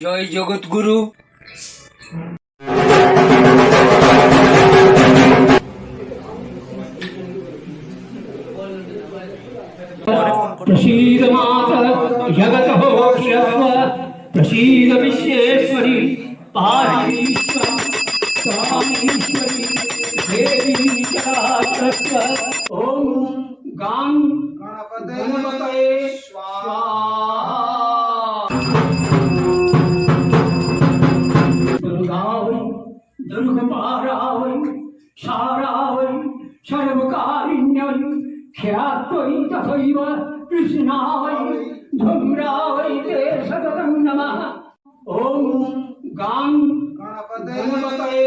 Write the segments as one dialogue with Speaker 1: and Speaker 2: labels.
Speaker 1: জয় জগৎগুরু
Speaker 2: प्रसीद माता जगत हो प्रसीद विश्वेश्वरी पारीश्वर स्वामीश्वरी देवी चराचर ओम गां गणपतये स्वाहा ദുർഗപാരാവൻ സാരാവൻ സർവകാരുണ്യൻ ഖ്യാത്വൈ തഥൈവ കൃഷ്ണാവൈ ധുമ്രാവൈ തേ സതതം നമഃ ഓം ഗാം ഗണപതേ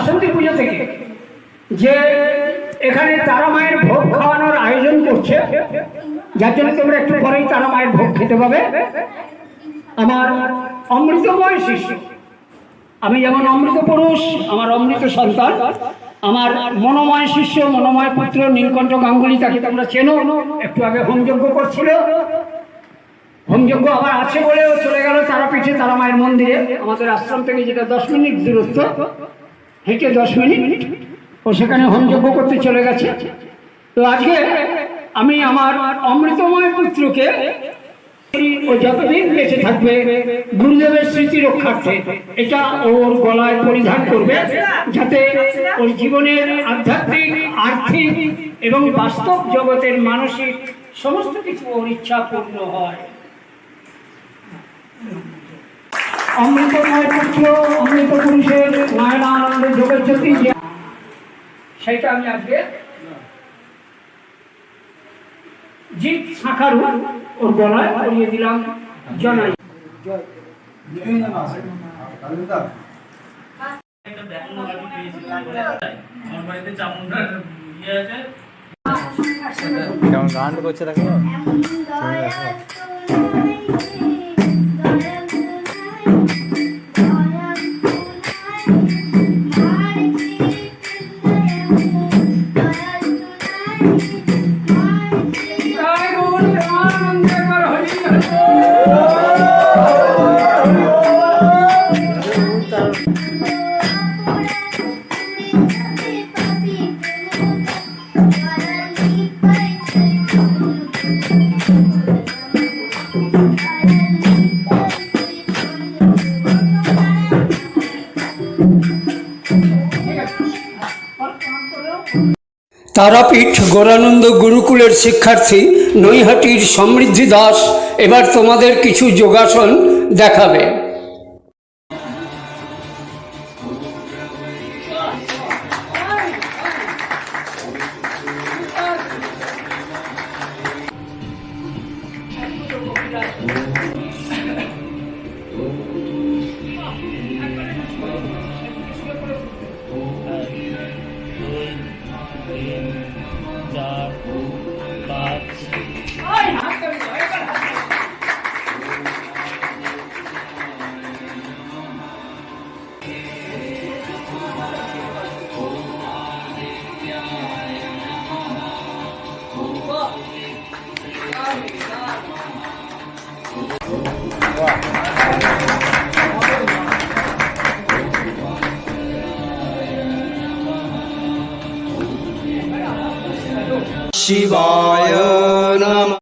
Speaker 2: বাসন্তী পুজো থেকে, যে এখানে তারা মায়ের ভোগ খাওয়ানোর আয়োজন করছে, যার জন্য তোমরা একটু পরেই তারা মায়ের ভোগ খেতে পাবে। আমার অমৃতময় শিষ্য আমি যেমন অমৃত পুরুষ, আমার অমৃত সন্তান, আমার মনোময় শিষ্য, মনোময় পুত্র নীলকণ্ঠ গাঙ্গুলি তাকে তোমরা চেনো, একটু আগে হোমযজ্ঞ করছিল। হোমযজ্ঞ আবার আছে বলেও চলে গেল তারাপীঠে তারা মায়ের মন্দিরে। আমাদের আশ্রম থেকে যেটা দশ মিনিট দূরত্ব হেঁটে দশ মিনিট ও সেখানে হোমযজ্ঞ করতে চলে গেছে। তো আজকে আমি আমার অমৃতময় পুত্রকে ও যতদিন বেঁচে থাকবে, গুরুদেবের স্মৃতি রক্ষার্থে এটা ওর গলায় পরিধান করবে, যাতে ওর জীবনের আধ্যাত্মিক, আর্থিক এবং বাস্তব জগতের মানসিক সমস্ত কিছু ওর ইচ্ছা পূর্ণ হয়। অমৃতময় পুত্র অমৃত পুরুষের নয়নানন্দ যোগজ্যোতি যে সেটা আমি আজকে জিত শাখার ওর গলায় পরিয়ে দিলাম জানাই।
Speaker 3: কেমন গান করছে দেখো?
Speaker 1: তারাপীঠ গোরানন্দ গুরুকুলের শিক্ষার্থী নৈহাটির সমৃদ্ধি দাস এবার তোমাদের কিছু যোগাসন দেখাবে। Shivaya.